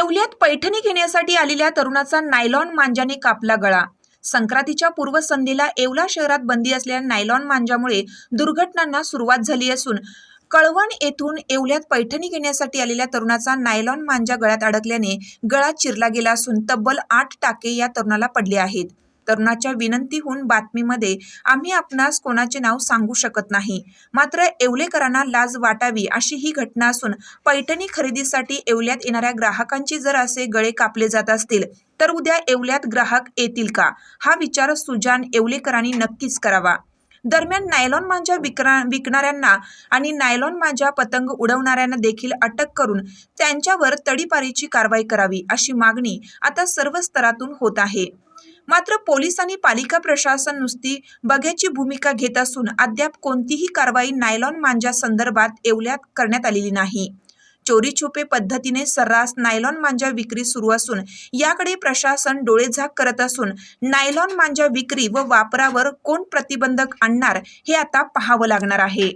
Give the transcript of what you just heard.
येवल्यात पैठणी घेण्यासाठी आलेल्या तरुणाचा नायलॉन मांजाने कापला गळा. संक्रांतीच्या पूर्वसंध्येला येवला शहरात बंदी असलेल्या नायलॉन मांजामुळे दुर्घटनांना सुरुवात झाली असून कळवण येथून येवल्यात पैठणी घेण्यासाठी आलेल्या तरुणाचा नायलॉन मांजा गळ्यात अडकल्याने गळा चिरला गेला असून तब्बल आठ टाके या तरुणाला पडले आहेत. तरुणाच्या विनंतीहून बातमीमध्ये आम्ही आपणास कोणाचे नाव सांगू शकत नाही. मात्र येवलेकरांना लाज वाटावी अशी ही घटना असून पैठणी खरेदीसाठी येवल्यात येणाऱ्या ग्राहकांची जर असे गळे कापले जात असतील तर उद्या येवल्यात ग्राहक येतील का? हा विचार सुजान येवलेकरांनी नक्कीच करावा. दरम्यान नायलॉन मांजा विकरा विकणाऱ्यांना आणि नायलॉन मांजा पतंग उडवणाऱ्यांना देखील अटक करून त्यांच्यावर तडीपारीची कारवाई करावी अशी मागणी आता सर्व स्तरातून होत आहे. मात्र पोलीस आणि पालिका प्रशासन नुसती बघ्याची भूमिका घेत असून अद्याप कोणतीही कारवाई नायलॉन मांजा संदर्भात येवल्यात करण्यात आलेली नाही. चोरी छुपे पद्धतीने सर्रास नायलॉन मांजा विक्री सुरू असून याकडे प्रशासन डोळेझाक करत असून नायलॉन मांजा विक्री व वापरावर कोण प्रतिबंधक आणणार हे आता पाहावं लागणार आहे.